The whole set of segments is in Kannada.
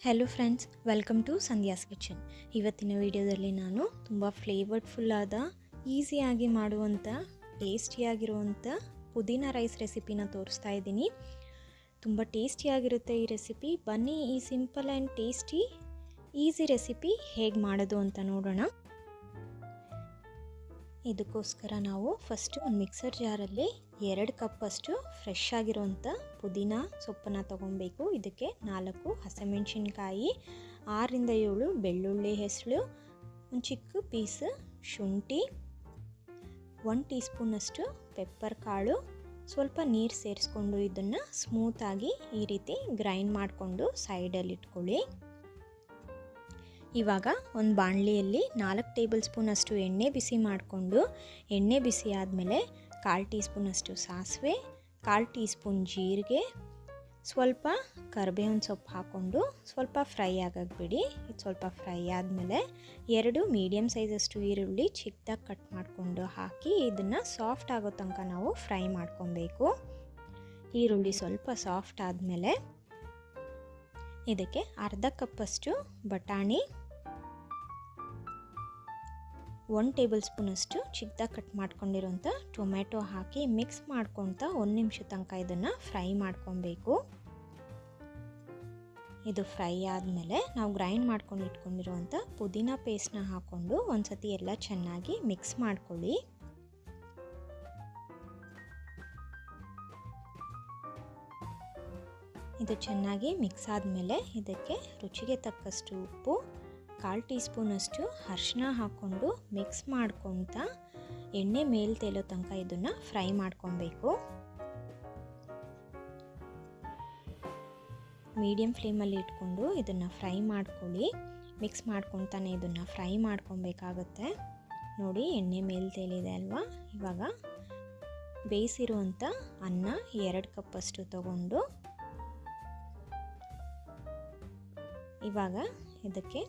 Hello friends welcome to Sandhya's kitchen ಇವತ್ತಿನ ವಿಡಿಯೋದಲ್ಲಿ ನಾನು ತುಂಬ ಫ್ಲೇವರ್ಡ್ಫುಲ್ಲಾದ ಈಸಿಯಾಗಿ ಮಾಡುವಂಥ ಟೇಸ್ಟಿಯಾಗಿರುವಂಥ ಪುದೀನ ರೈಸ್ ರೆಸಿಪಿನ ತೋರಿಸ್ತಾ ಇದ್ದೀನಿ. ತುಂಬ ಟೇಸ್ಟಿಯಾಗಿರುತ್ತೆ ಈ ರೆಸಿಪಿ ಬನ್ನಿ ಈ simple and tasty easy recipe ಹೇಗೆ ಮಾಡೋದು ಅಂತ ನೋಡೋಣ. ಇದಕ್ಕೋಸ್ಕರ ನಾವು ಫಸ್ಟು ಒಂದು ಮಿಕ್ಸರ್ ಜಾರಲ್ಲಿ ಎರಡು ಕಪ್ಪಷ್ಟು ಫ್ರೆಶ್ ಆಗಿರೋಂಥ ಪುದೀನ ಸೊಪ್ಪನ್ನು ತೊಗೊಬೇಕು. ಇದಕ್ಕೆ ನಾಲ್ಕು ಹಸಿಮೆಣ್ಸಿನ್ಕಾಯಿ, ಆರರಿಂದ ಏಳು ಬೆಳ್ಳುಳ್ಳಿ ಹೆಸಳು, ಒಂದು ಚಿಕ್ಕ ಪೀಸ್ ಶುಂಠಿ ಒನ್ ಟೀ ಸ್ಪೂನಷ್ಟು ಪೆಪ್ಪರ್ ಕಾಳು, ಸ್ವಲ್ಪ ನೀರು ಸೇರಿಸ್ಕೊಂಡು ಇದನ್ನು ಸ್ಮೂತಾಗಿ ಈ ರೀತಿ ಗ್ರೈಂಡ್ ಮಾಡಿಕೊಂಡು ಸೈಡಲ್ಲಿ ಇಟ್ಕೊಳ್ಳಿ. ಇವಾಗ ಒಂದು ಬಾಣಲಿಯಲ್ಲಿ ನಾಲ್ಕು ಟೇಬಲ್ ಸ್ಪೂನಷ್ಟು ಎಣ್ಣೆ ಬಿಸಿ ಮಾಡಿಕೊಂಡು, ಎಣ್ಣೆ ಬಿಸಿ ಆದಮೇಲೆ ಕಾಲು ಟೀ ಸ್ಪೂನಷ್ಟು ಸಾಸಿವೆ, ಕಾಲು ಟೀ ಸ್ಪೂನ್ ಜೀರಿಗೆ, ಸ್ವಲ್ಪ ಕರಿಬೇವಿನ ಸೊಪ್ಪು ಹಾಕ್ಕೊಂಡು ಸ್ವಲ್ಪ ಫ್ರೈ ಆಗಕ್ಕೆ ಬಿಡಿ. ಇದು ಸ್ವಲ್ಪ ಫ್ರೈ ಆದಮೇಲೆ ಎರಡು ಮೀಡಿಯಮ್ ಸೈಜಷ್ಟು ಈರುಳ್ಳಿ ಚಿಕ್ಕದಾಗಿ ಕಟ್ ಮಾಡಿಕೊಂಡು ಹಾಕಿ ಇದನ್ನು ಸಾಫ್ಟ್ ಆಗೋ ತನಕ ನಾವು ಫ್ರೈ ಮಾಡ್ಕೊಬೇಕು. ಈರುಳ್ಳಿ ಸ್ವಲ್ಪ ಸಾಫ್ಟ್ ಆದಮೇಲೆ ಇದಕ್ಕೆ ಅರ್ಧ ಕಪ್ಪಷ್ಟು ಬಟಾಣಿ ಒನ್ ಟೇಬಲ್ ಸ್ಪೂನಷ್ಟು ಚಿಕ್ಕದಾಗಿ ಕಟ್ ಮಾಡ್ಕೊಂಡಿರೋಂಥ ಟೊಮೆಟೊ ಹಾಕಿ ಮಿಕ್ಸ್ ಮಾಡ್ಕೊತ ಒಂದು ನಿಮಿಷ ತನಕ ಇದನ್ನು ಫ್ರೈ ಮಾಡ್ಕೊಬೇಕು ಇದು ಫ್ರೈ ಆದಮೇಲೆ ನಾವು ಗ್ರೈಂಡ್ ಮಾಡ್ಕೊಂಡು ಇಟ್ಕೊಂಡಿರುವಂಥ ಪುದೀನ ಪೇಸ್ಟ್ನ ಹಾಕ್ಕೊಂಡು ಒಂದು ಸತಿ ಎಲ್ಲ ಚೆನ್ನಾಗಿ ಮಿಕ್ಸ್ ಮಾಡ್ಕೊಳ್ಳಿ. ಇದು ಚೆನ್ನಾಗಿ ಮಿಕ್ಸ್ ಆದಮೇಲೆ ಇದಕ್ಕೆ ರುಚಿಗೆ ತಕ್ಕಷ್ಟು ಉಪ್ಪು ಕಾಲು ಟೀ ಸ್ಪೂನಷ್ಟು ಅರ್ಶಿನ ಹಾಕ್ಕೊಂಡು ಮಿಕ್ಸ್ ಮಾಡ್ಕೊತಾ ಎಣ್ಣೆ ಮೇಲೆ ತೇಲೋ ತನಕ ಇದನ್ನು ಫ್ರೈ ಮಾಡ್ಕೊಬೇಕು. ಮೀಡಿಯಮ್ ಫ್ಲೇಮಲ್ಲಿ ಇಟ್ಕೊಂಡು ಇದನ್ನು ಫ್ರೈ ಮಾಡ್ಕೊಳ್ಳಿ. ಮಿಕ್ಸ್ ಮಾಡ್ಕೊತಾನೆ ಇದನ್ನು ಫ್ರೈ ಮಾಡ್ಕೊಬೇಕಾಗತ್ತೆ. ನೋಡಿ, ಎಣ್ಣೆ ಮೇಲೆ ತೇಲಿದೆ ಅಲ್ವಾ? ಇವಾಗ ಬೇಯಿಸಿರುವಂಥ ಅನ್ನ ಎರಡು ಕಪ್ಪಷ್ಟು ತಗೊಂಡು ಇವಾಗ ಇದಕ್ಕೆ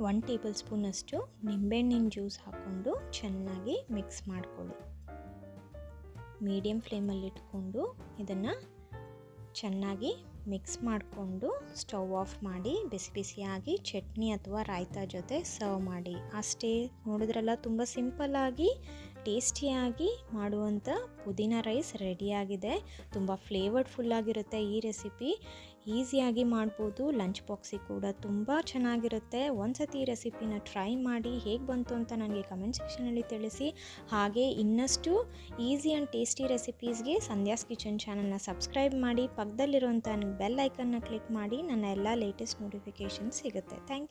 ಒನ್ ಟೇಬಲ್ ಸ್ಪೂನಷ್ಟು ನಿಂಬೆಹಣ್ಣಿನ ಜ್ಯೂಸ್ ಹಾಕ್ಕೊಂಡು ಚೆನ್ನಾಗಿ ಮಿಕ್ಸ್ ಮಾಡಿಕೊಳ್ಳಿ. ಮೀಡಿಯಮ್ ಫ್ಲೇಮಲ್ಲಿ ಇಟ್ಕೊಂಡು ಇದನ್ನು ಚೆನ್ನಾಗಿ ಮಿಕ್ಸ್ ಮಾಡಿಕೊಂಡು ಸ್ಟವ್ ಆಫ್ ಮಾಡಿ ಬಿಸಿ ಬಿಸಿಯಾಗಿ ಚಟ್ನಿ ಅಥವಾ ರಾಯ್ತಾ ಜೊತೆ ಸರ್ವ್ ಮಾಡಿ. ಅಷ್ಟೇ, ನೋಡಿದ್ರಲ್ಲ, ತುಂಬ ಸಿಂಪಲ್ಲಾಗಿ, ಟೇಸ್ಟಿಯಾಗಿ ಮಾಡುವಂಥ ಪುದೀನ ರೈಸ್ ರೆಡಿಯಾಗಿದೆ. ತುಂಬ ಫ್ಲೇವರ್ಡ್ಫುಲ್ಲಾಗಿರುತ್ತೆ ಈ ರೆಸಿಪಿ. ಈಸಿಯಾಗಿ ಮಾಡ್ಬೋದು. ಲಂಚ್ ಬಾಕ್ಸಿಗೆ ಕೂಡ ತುಂಬ ಚೆನ್ನಾಗಿರುತ್ತೆ. ಒಂದು ಸತಿ ರೆಸಿಪಿನ ಟ್ರೈ ಮಾಡಿ ಹೇಗೆ ಬಂತು ಅಂತ ನನಗೆ ಕಮೆಂಟ್ ಸೆಕ್ಷನಲ್ಲಿ ತಿಳಿಸಿ. ಹಾಗೆ ಇನ್ನಷ್ಟು ಈಸಿ ಆ್ಯಂಡ್ ಟೇಸ್ಟಿ ರೆಸಿಪೀಸ್ಗೆ ಸಂಧ್ಯಾಸ್ ಕಿಚನ್ ಚಾನಲ್ನ ಸಬ್ಸ್ಕ್ರೈಬ್ ಮಾಡಿ ಪಕ್ಕದಲ್ಲಿರುವಂಥ ಬೆಲ್ ಐಕನ್ನ ಕ್ಲಿಕ್ ಮಾಡಿ, ನನ್ನ ಎಲ್ಲ ಲೇಟೆಸ್ಟ್ ನೋಟಿಫಿಕೇಷನ್ ಸಿಗುತ್ತೆ. Thank you